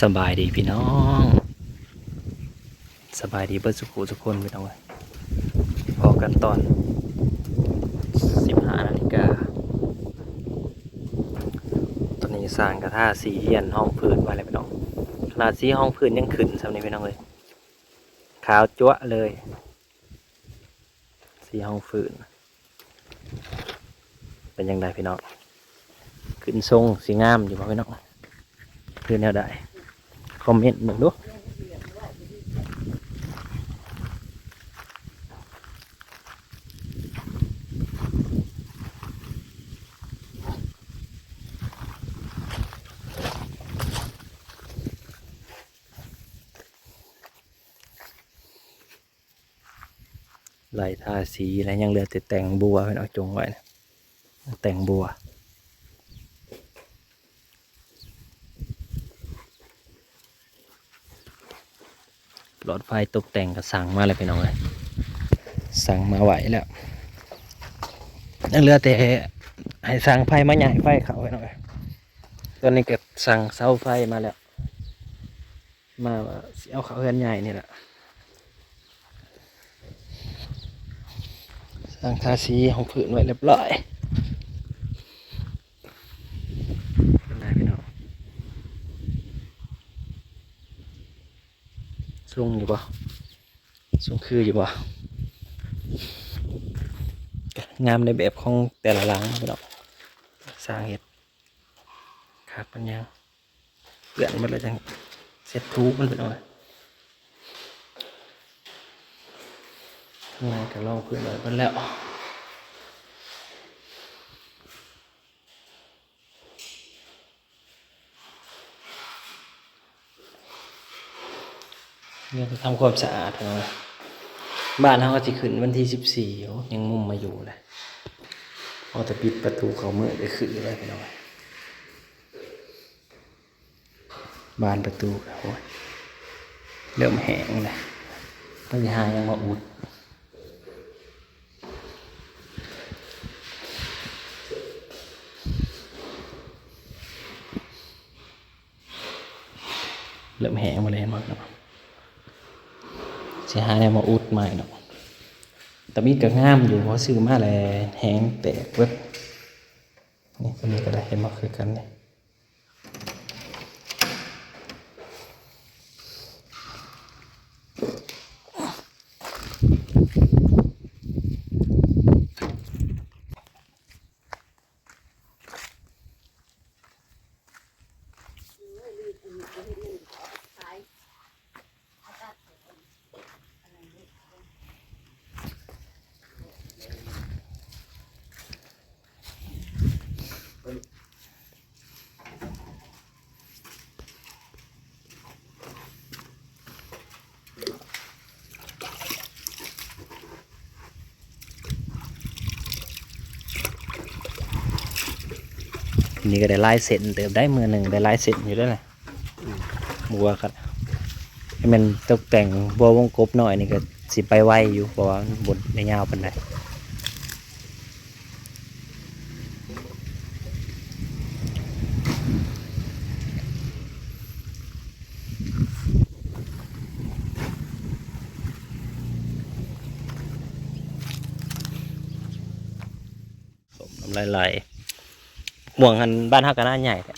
สบายดีพี่น้อง สบายดีเบิดสุขุทุกคนพี่น้องเอ้พอกันตอน 15นาฬิกาตอนนี้สร้างกระท่าสีเฮียนห้องพื้นไว้เลยพี่น้องขนาดสีห้องพื้นยังขึ้นสำนี้พี่น้องเลยขาวจั๊วเลย สีห้องพื้น เป็นยังไงพี่น้องขึ้นทรงสีงามอยู่ป่ะพี่น้องคือแนวใด คอมเมนต์หนึ่งดูไหลทาสีแล้วยังเหลือแต่แต่งบัวเป็นเอาจงไว้นะแต่งบัว ลอดไฟตกแต่งก็สั่งมาเลยพี่น้องเลยสั่งมาไหวแล้วนั่นเหลือแต่ให้สั่งไฟมาใหญ่ไฟเขาไว้หน่อยตอนนี้ก็สั่งเสาไฟมาแล้ว มาว่าสิเอาเขาเฮือนใหญ่นี่แหละสั่งทาสีของผืนไว้เรียบร้อยเป็นไรพี่น้อง สูงอยู่ปะสูงคืออยู่ปะงามในแบบของแต่ละหลังพี่น้องสร้างเห็ดขาดปัญญางเปลี่ยนมาเลยจังเซ็ตทูมันไปหน่อยทำงานกับลองพื้นหน่อยมันแล้ว เนี่ยจะทำความสะอาดนะบ้านเขาก็จะขึ้นวันที่สิบสี่ยังมุมมาอยู่เลยพอจะปิดประตูเขาเมื่อได้ขึ้นเลยพี่น้อยบานประตูโอ้ยเริ่มแห้งเลยต้องหายังมาอุดเริ่มแห้งมาเลยมั้งครับ สิหาแนวมาอุดใหม่เนาะแต่มีก็งามอยู่เพราะซื้อมาแล้วแหงแตกเว็บนี่ตัวนี้ก็ได้เห็นมาคือกันเลย นี่ก็ได้ลายเส้นเติมได้มือหนึ่งได้ลายเส้นอยู่ด้วยนะบัวครับให้มันตกแต่งบัววงกบหน่อยนี่ก็สิไปไวอยู่เพราะว่าบนในยาวปันไดสมน้ำลายไหล ม่วงหันบ้านเฮากันหน้าใหญ่แท้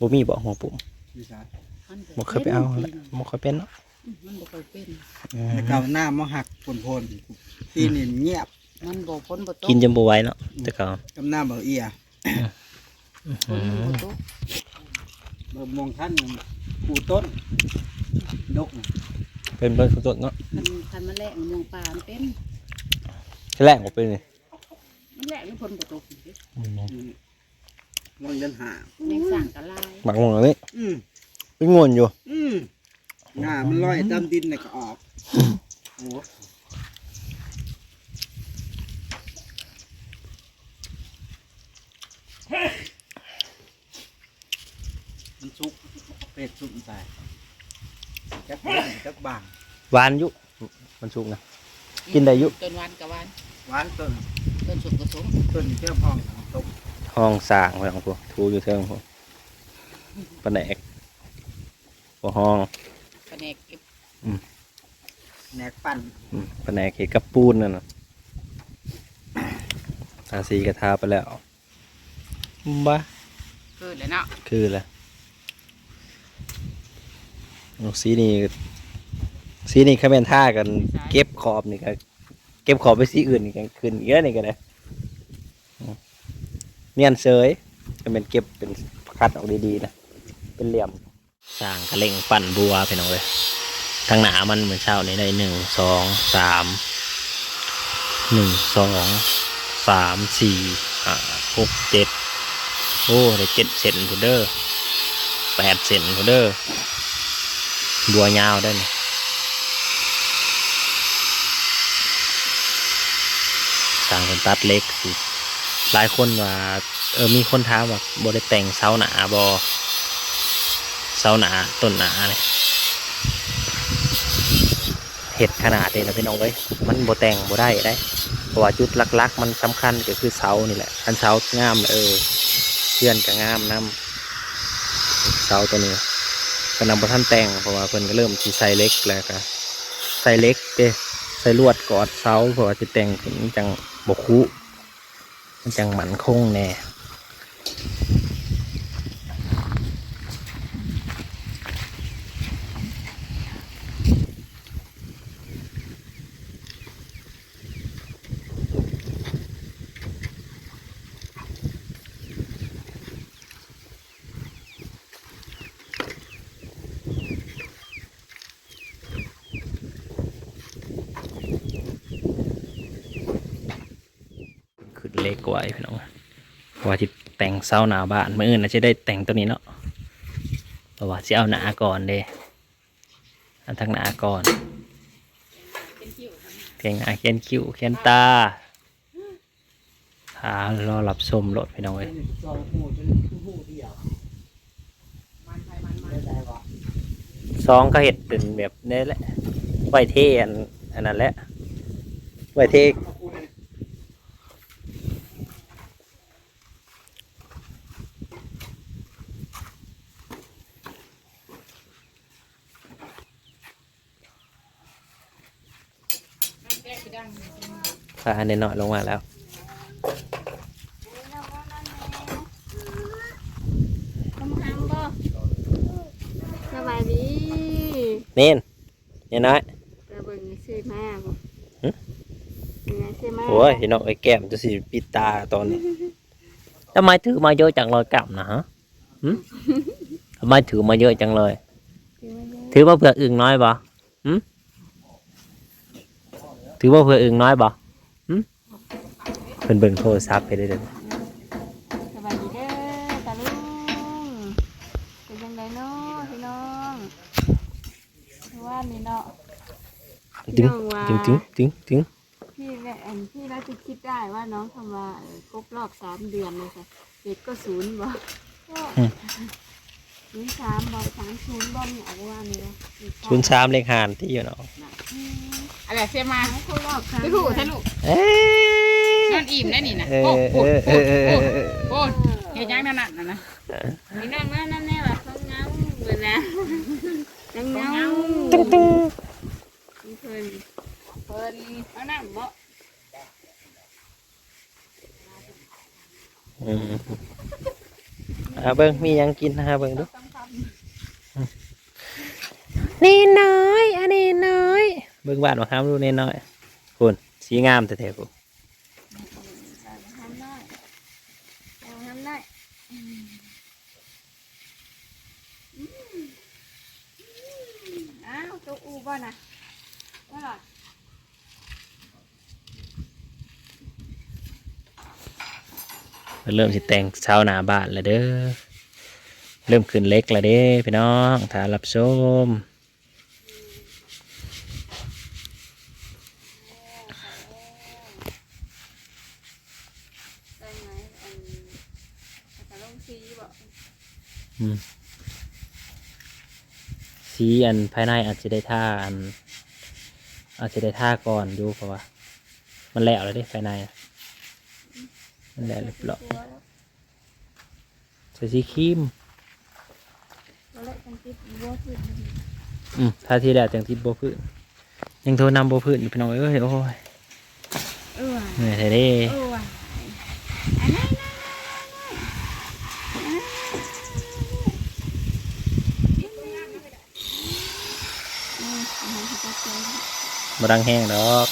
บ่มีบ่หัวปุ่มพี่ชายบ่เคยไปเอาละบ่เคยเป็นเนาะมันบ่ค่อยเป็นอืมแต่เก่าหน้ามาหักผลพลปีนี่เงียบมันบ่พ้นบ่ตกกินจนบ่ไหวเนาะแต่เก่ากำหน้าเบาเอียพ้นบ่ตกเบามองท่านปูต้นดกน่ะเป็นเบิ่งสุดๆเนาะคันคันมันแลกมันมองปลามันเป็นแรกบ่เป็นนี่มันแลกมันพ้นบ่ตกนี่อืม วังเดินหาแมงสร้างกะลายหมักม่วงอันนี้อืมเป็นงวนอยู่อืมหน้ามันลอยตามดินน่ะก็ออกโอ้มันสุกเป็ดสุกตายจักเล่นจักบางหวานอยู่มันสุกนะ กินได้อยู่ ต้นหวานกับหวานหวานต้นต้นสุกก็สมต้นเจ้าพองตก ห้องสร้างไว้ของพวกทูอยู่เทิงพวกปะแหนกบ่ห้องแผนกเก็บแหนกปั่นอืมแผนกเฮ็ดกับปูนนั่นน่ะทาสีกระทาไปแล้วบ้าเกิดแล้วเนาะคือแหละเอาสีนี่สีนี่เขาเป็นท่ากัน เก็บขอบนี่ก็เก็บขอบไปสีอื่นนี่ก็ขึ้นเยอะนี่ก็ได้อืม เนียนเสยก็เป็นเก็บเป็นคัดออกดีๆนะเป็นเหลี่ยมสร้างกระเล่งปั่นบัวไปหน่อยเลยทางหนามันเหมือนเช่านี่ได้หนึ่งสองสามหนึ่งสองสามสี่ห้าหกเจ็ดโอ้ได้เจ็ดเซนพุเดอร์แปดเซนพุเดอร์บัวยาวได้นี่สร้างเป็นตัดเล็กสิ หลายคนว่าเออมีคนถามว่าบได้แต่งเสาหนาบอเสาหนาต้นหนาเนี่ยเห็ดขนาดนี้นะพี่น้องเว้ยมันบแต่งบได้ได้เพราะว่าจุดลักๆ มันสำคัญก็คือเสานี่แหละคันเสางามแล้วเออเพื่อนก็งามน้ำเสาตัวนี้ก็นำมาท่านแต่งเพราะว่าเพิ่นก็เริ่มสิใส่เล็กแล้วก็ใส่เล็กเด้ใส่ลวดกอดเสาเพราะว่าจะแต่งถึงจังบกคุ มันจังหมันคงแน่ ว้พี่น้องเพราะว่าจะแต่งเสาหนาบ้านเมื่ออื่นน่จะได้แต่งตัวนี้เนาะเพราะว่าจะเอาหนาก่อนเด้อันทั้งหนาก่อนเพียงหน้าเขียนคิ้วเขียนตาหารอหลับชมรถพี่น้องเอ้ยซองก็เห็ดเป็นแบบนี้แหละไวเท่อันอันนั้นแหละไวเท่ แก้คือดัง พาอันนี้หน่อยลงมาแล้วทำฮัมบ่สบายดีเน้นเนี่ยน้อยกระเบิ่งซื้อมาบ่หึเป็นไงซื้อมาโอ้ยพี่น้องไอ้แก้มจะสิปิดตาตอนนี้ทำไมถือมาเยอะจังเลยกลับนะฮะหึทำไมถือมาเยอะจังเลยซื้อมาเยอะถือว่าเผื่ออึ่งน้อยบ่หึถือว่าเผื่ออึ่งน้อยบ่หึ เพิ่นเบิ่งโทรศัพท์ไปเด้อสบายดีเด้อตาลุงเป็นยังไงเนาะพี่น้องว่านี่เนาะตึงตึงตึงตึงตึงพี่แม่อันพี่เราจะคิดได้ว่าน้องทำมาเออครบรอบสามเดือนเลยค่ะเด็กก็ศูนย์บ่ศูนย์สามบ่สามศูนย์บ่มีเอาว่านี่เนาะศูนย์สามเลขหานที่อยู่เนาะอืมอะไรเสียมาน้องครบรอบสามไปเดืถูอนใช่ลูกเอ้ ยนอนอิ่มได้นี่นะเอโอ้อโหเออเออเออเออโอ้เฮ็ดยังนั่นน่ะนะนี่นั่งแล้วนั่นแน่ว่าเขาเงาเหมือนนะนั่งเงาตึงตึงเพิ่นเพิ่นเอาน้ำบ่อืมอ่าเบิ่งมีหยังกินนะฮะเบิ่งดูนี่น้อยอันนี้น้อย เบิ่งบ้านมาครับดูนี่น้อยคุณสีงามแต่แท้ๆคุณ ทำได้ทำได้อืมอ้าวตัวอู บ่นะว่าเริ่มสิแต่งเช้าหนาบ้านแล้วเด้อ เริ่มขึ้นเล็กแล้วเด้พี่น้องถ้ารับชม ได้ไหมอันแต่ลงซีบ่ สีอันภายในอาจจะได้ท่าอันอาจจะได้ท่าก่อนอยู่เพราะว่า มันแล้วแล้วเด้ภายในอะมันแล้วเรียบร้อยตัวแล้วใส่สีครีมแล้วแหละจังติดบัวขึ้นอืมถ้าที่แดดจังทิศโบพื้นยังโทรนำโบพื้นอยู่พี่น้องเอ้ยโอ้ยเออเหนื่อยแท้เด้เออว่ะอันนั้นนะเอออาหารที่จะเจอ บ่ดังแห้งดอก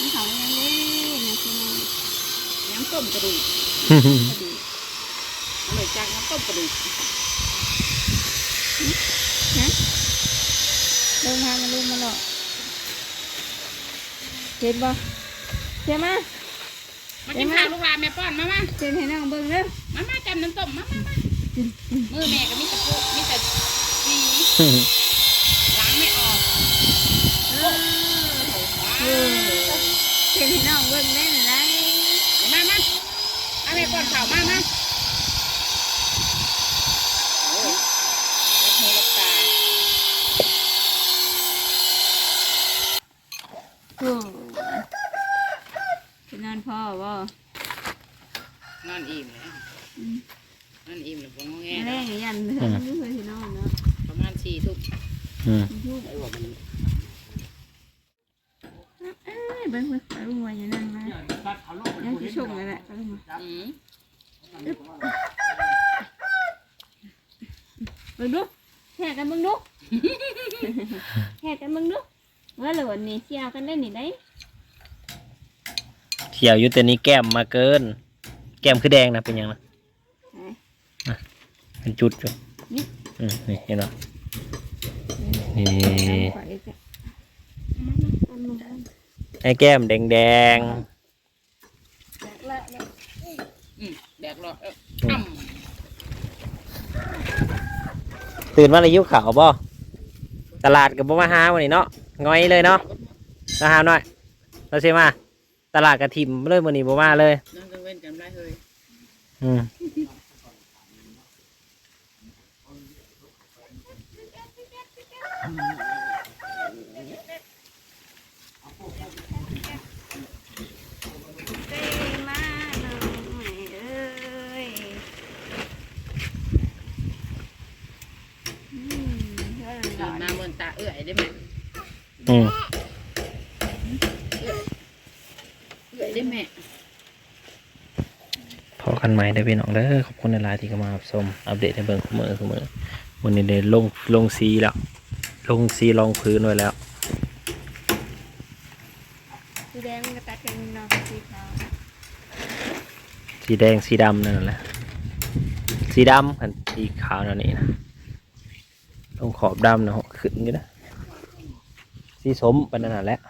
นี่เขายังเล่นนะพี่น้องน้ำต้มกระดูกอร่อยจังน้ำต้มกระดูกเดินทางมาลุงมาหรอกเห็นบ่เจ้ามามากินข้าวลูกหลานแม่ป้อนมามาเจ้าให้น้องเบิ่งเด้อมามาจำน้ำต้มมามามามือแม่ก็มีแต่ปุมีแต่สี ล้างไม่ออกเออเออเจ้าให้น้องเบิ่งได้ไหนมามาเอาแม่ป้อนข้าวมามาโอ้ยรับหูรับตาโอ้จะนอนพ่อบ่นอนอิ่มเลยนอนอิ่มแล้วก็งอแงแม่ยันเถอะไม่เคยที่นอนเนาะประมาณ สี่ทุ่มอืมไอ้ว่ามันเอ้ยเบิ่งเบิ่งไปลุงไว้อย่านั่งนะยังสิชงเลยแหละไปลุงมาอืมเบิ่งดูแข่กันเบิ่งดูแข่กันเบิ่งดูว่าเหลือนี่เสียวกันได้นี่ได้เขียวอยู่แต่นี้แก้มมาเกิน แก้มคือแดงนะเป็นหยังนะอะเป็นจุดอยู่นี่อืมนี่เห็นไหม นี่ไปจ้ะไอ้แก้มแดงแดงละละอืมแดกรอเอออ้ำๆตื่นมาเลยยิ้วขาวบ่ตลาดกับบ่มาหาวันนี้เนาะง่อยเลยเนาะมาหาหน่อยเราใช่มาตลาดกระถิ่มเลยวันนี้บ่มาเลยนั่งกังเว้นกันได้เลยอืม เต้มาหน่อยเอ้ยอืมเท่านั้น ตื่น ล่ะ มาเมือนตาเอื่อยได้ไหม อืม เอื่อยได้ไหม พ อกันไหมได้อพี่น้องเด้อขอบคุณในไลน์ที่เข้ามารับชมอัปเดตในเบิ่งขมือขมือวันนี้ได้ลงลงสีแล้ว ลงสีรองพื้นไว้แล้วสีแดงมันก็ตัดกันเนาะสีขาวสีแดงสีดำนั่นแหละสีดำกันสีขาวนั่นนี่นะตรงขอบดำนะขึ้นอยู่นะสีสมเป็นนั่นนะแหละ